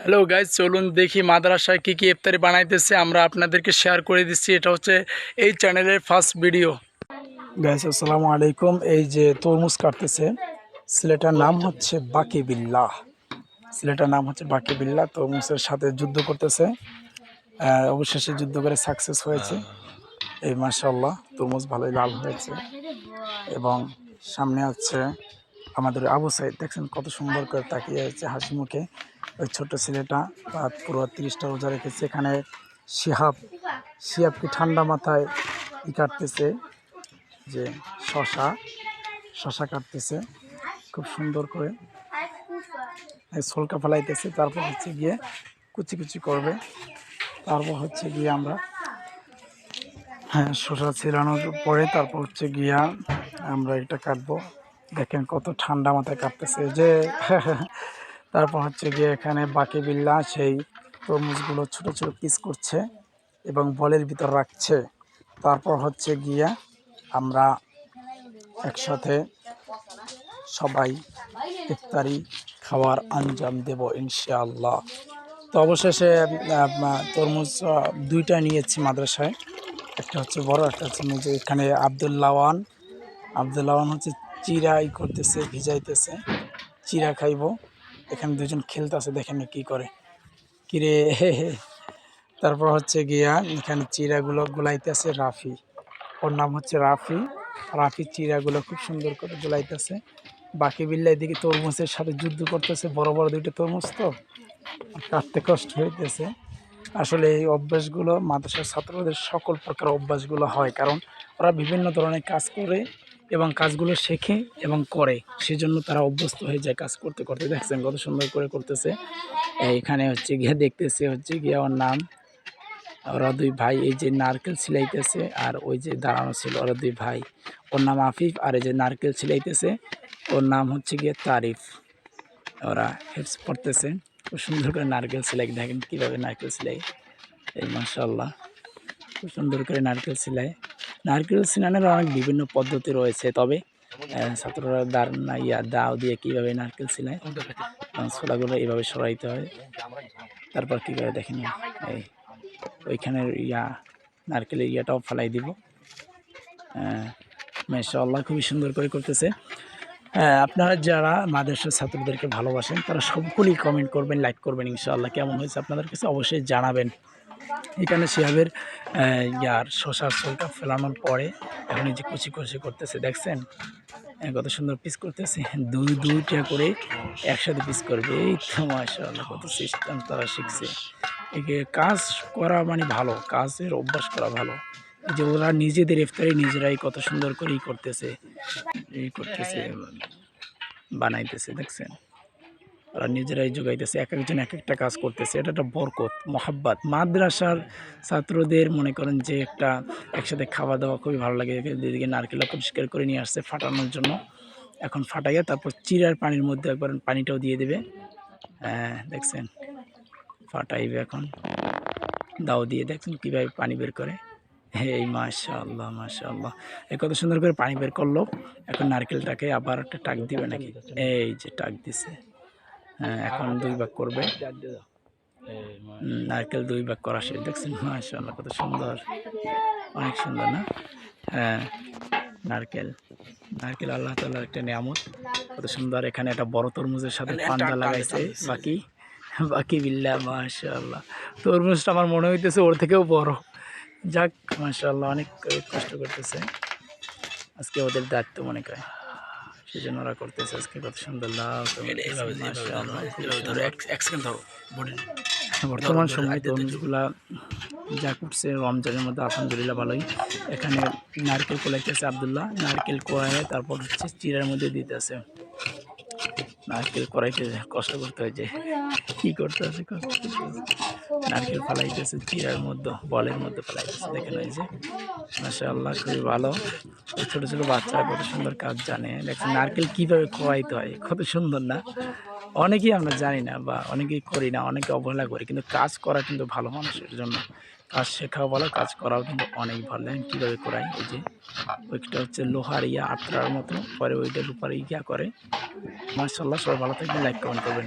Hello guys চলুন দেখি মাদ্রাসায় কী কী ইফতারি বানাইতেছে, আমরা আপনাদেরকে শেয়ার করে দিচ্ছি, এটা হচ্ছে এই চ্যানেলের ফার্স্ট ভিডিও গাইজ আসসালামু আলাইকুম। এই যে তরমুজ কাটতেছে, ছেলেটার নাম হচ্ছে বাকি বিল্লাহ ছেলেটার নাম হচ্ছে বাকি বিল্লাহ তরমুজের সাথে যুদ্ধ করতেছে। অবশেষে যুদ্ধ করে সাকসেস হয়েছে। এই মাসাল্লাহ তরমুজ ভালোই লাল হয়েছে। এবং সামনে হচ্ছে আমাদের আবু সাইদ দেখছেন কত সুন্দর করে তাকিয়ে আছে হাসি মুখে। ওই ছোট ছেলেটা পুরো তিরিশটা রোজা রেখেছে। এখানে শিহাব শিহাব কি ঠান্ডা মাথায় ই কাটতেছে যে শশা শশা কাটতেছে খুব সুন্দর করে। সোলকা ফেলাইতেছে, তারপর হচ্ছে গিয়ে কুচি কুচি করবে। তারপর হচ্ছে গিয়ে আমরা হ্যাঁ শশা ছিলানোর পরে তারপর হচ্ছে গিয়া আমরা এটা কাটবো। দেখেন কত ঠান্ডা মাথায় কাটতেছে যে, তারপর হচ্ছে গিয়ে এখানে বাকি বিল্লা সেই তরমুজগুলো ছোট ছোট পিস করছে এবং বলের ভিতর রাখছে। তারপর হচ্ছে গিয়া আমরা একসাথে সবাই ইফতারি খাওয়ার আঞ্জাম দেব ইনশাআল্লাহ। তো অবশেষে তরমুজ দুইটা নিয়েছি মাদ্রাসায়। একটা হচ্ছে বড়, একটা হচ্ছে এখানে আবদুল্লাওয়ান আবদুল্লাওয়ান হচ্ছে চিরাই করতেছে, ভিজাইতেছে। চিরা খাইবো। এখানে দুজন খেলতেছে, দেখেন কি করে। কিরে তারপর হচ্ছে গিয়া এখানে চিরাগুলো গুলাইতেছে রাফি। ওর নাম হচ্ছে রাফি। রাফি চিরাগুলো খুব সুন্দর করে গুলাইতেছে। বাকি বিল্লাই দিকে তরমুজের সাথে যুদ্ধ করতেছে, বড় বড় দুইটা তরমুজ তো। কাটতে কষ্ট হইতেছে। আসলে এই অভ্যাসগুলো মাদ্রাসার ছাত্রদের সকল প্রকার অভ্যাসগুলো হয়। কারণ ওরা বিভিন্ন ধরনের কাজ করে এবং কাজগুলো শেখে এবং করে। সেজন্য তারা অভ্যস্ত হয়ে যায় কাজ করতে করতে। দেখছেন কত সুন্দর করে করতেছে। এখানে হচ্ছে গিয়ে দেখতেছে হচ্ছে গিয়ে ওর নাম ওরা দুই ভাই। এই যে নারকেল সিলাইতেছে আর ওই যে দাঁড়ানো ছিল ওরা দুই ভাই। ওর নাম আফিফ আর এই যে নারকেল সিলাইতেছে ওর নাম হচ্ছে গিয়ে তারিফ। ওরা হেডস পড়তেছে। খুব সুন্দর করে নারকেল সেলাই। দেখেন কীভাবে নারকেল সেলাই। এই মাসাল্লাহ খুব সুন্দর করে নারকেল সেলাই। নারকেল সিনানের অনেক বিভিন্ন পদ্ধতি রয়েছে, তবে ছাত্ররা দার না ইয়া দাও দিয়ে কীভাবে নারকেল সেলাই ছোলাগুলো এইভাবে সরাইতে হয়। তারপর কী করে দেখেন এই, ওইখানের ইয়া, নারকেলের ইয়াটাও ফেলাই দিব। মাশাআল্লাহ, খুবই সুন্দর করে করতেছে। আপনারা যারা মাদ্রাসার ছাত্রদেরকে ভালোবাসেন, তারা সবগুলি কমেন্ট করবেন লাইক করবেন, ইনশাআল্লাহ। কেমন হয়েছে আপনাদের কাছে? অবশ্যই জানাবেন। এখানে শিহাবের ইয়ার শশার সোলটা ফেলানোর পরে এখন যে কুচি কুচি করতেছে, দেখছেন? কত সুন্দর পিস করতেছে। দুই, দুইটা করে একসাথে পিস করবে। এই তো, মাশাআল্লাহ, কত সিস্টেম তারা শিখছে। একে কাজ করা মানে ভালো, কাজের অভ্যাস করা ভালো। যে ওরা নিজেদের ইফতারি নিজেরাই কত সুন্দর করেই করতেছে এই করতেছে, বানাইতেছে, দেখছেন? ওরা নিজেরাই যোগাইতেছে এক একজন এক একটা কাজ করতেছে। এটা একটা বরকত, মহাব্বাত। মাদ্রাসার ছাত্রদের মনে করেন যে একটা একসাথে খাওয়া দাওয়া খুবই ভালো লাগে। এদিকে নারকেলটা পরিষ্কার করে নিয়ে আসছে ফাটানোর জন্য। এখন ফাটাইয়া তারপর চিরার পানির মধ্যে একবার পানিটাও দিয়ে দেবে। হ্যাঁ দেখছেন? ফাটাইবে এখন। দাও দিয়ে দেখছেন কীভাবে পানি বের করে। এই মাশাআল্লাহ মাশাআল্লাহ। এ কত সুন্দর করে পানি বের করল। এখন নারকেলটাকে আবার একটা টাক দিবে নাকি? এই যে টাক দিছে। এখন দুই ভাগ করবে। নারকেল দুই ভাগ করা শেষ। দেখছেন মাশাআল্লাহ কত সুন্দর। অনেক সুন্দর না? হ্যাঁ নারকেল। নারকেল আল্লাহ তাআলার একটা নিয়ামত। কত সুন্দর এখানে একটা বড় তরমুজের সাথে পাঞ্জা লাগাইছে। বাকি? বাকি বিল্লা মাশাআল্লাহ। তরমুজটা আমার মনে হইতেছে ওর থেকেও বড়। যাক মাশাআল্লাহ অনেক কষ্ট করতেছে। আজকে ওদের দায়িত্ব মনে করে জন্য ওরা করতেছে আজকে। কত সুন্দর লাভ বর্তমান সময়ে তরমুজগুলা যা করছে রমজানের মধ্যে আলহামদুলিল্লাহ ভালোই। এখানে নারকেল কোলাইতেছে আবদুল্লাহ। নারকেল কোয়ায় তারপর হচ্ছে চিরার মধ্যে দিতেছে। নারকেল কড়াইতে কষ্ট করতে হয়েছে যে কি করতে আছে কষ্ট করতে আছে। নারকেল ফালাইতেছে চিরার মধ্যে, বলের মধ্যে ফালাইতেছে। দেখেন ওই যে মাসা আল্লাহ খুবই ভালো। এই ছোটো ছোটো বাচ্চারা কত সুন্দর কাজ জানে। দেখছেন নারকেল কীভাবে খোয়াইতে হয়, কত সুন্দর না? অনেকেই আমরা জানি না বা অনেকেই করি না, অনেকে অবহেলা করি, কিন্তু কাজ করা কিন্তু ভালো মানুষের জন্য। কাজ শেখাও ভালো, কাজ করাও কিন্তু অনেক ভালো। কীভাবে করাই এই যে, ওইটা হচ্ছে লোহার ইয়া আটটার মতো, পরে ওইটার উপরে ইয়া করে। মার্শাল্লাহ সবাই ভালো থাকবেন, লাইক, কমেন্ট করবেন।